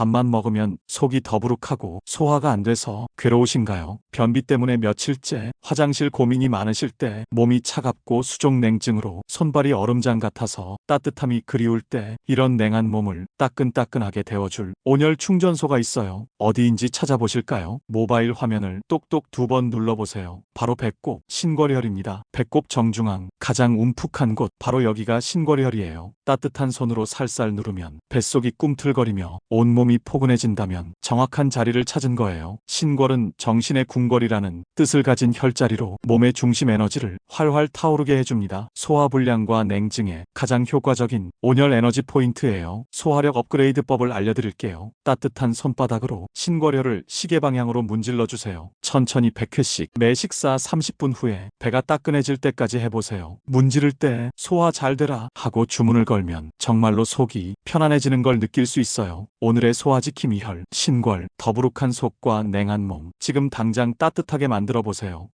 밥만 먹으면 속이 더부룩하고 소화가 안 돼서 괴로우신가요? 변비 때문에 며칠째 화장실 고민이 많으실 때 몸이 차갑고 수족 냉증으로 손발이 얼음장 같아서 따뜻함이 그리울 때 이런 냉한 몸을 따끈따끈하게 데워줄 온열 충전소가 있어요. 어디인지 찾아보실까요? 모바일 화면을 똑똑 두 번 눌러보세요. 바로 배꼽 신골혈입니다. 배꼽 정중앙 가장 움푹한 곳 바로 여기가 신골혈이에요. 따뜻한 손으로 살살 누르면 뱃속이 꿈틀거리며 온몸이 포근해진다면 정확한 자리를 찾은 거예요. 신골은 정신의 궁궐이라는 뜻을 가진 혈 자리로 몸의 중심 에너지를 활활 타오르게 해줍니다. 소화불량과 냉증에 가장 효과적인 온열 에너지 포인트예요. 소화력 업그레이드법을 알려드릴게요. 따뜻한 손바닥으로 신골혈을 시계 방향으로 문질러 주세요. 천천히 100회씩 매 식사 30분 후에 배가 따끈해질 때까지 해보세요. 문지를 때 소화 잘 되라 하고 주문을 걸면 정말로 속이 편안해지는 걸 느낄 수 있어요. 오늘의 소화지킴 이 혈, 신골, 더부룩한 속과 냉한 몸 지금 당장 따뜻하게 만들어 보세요.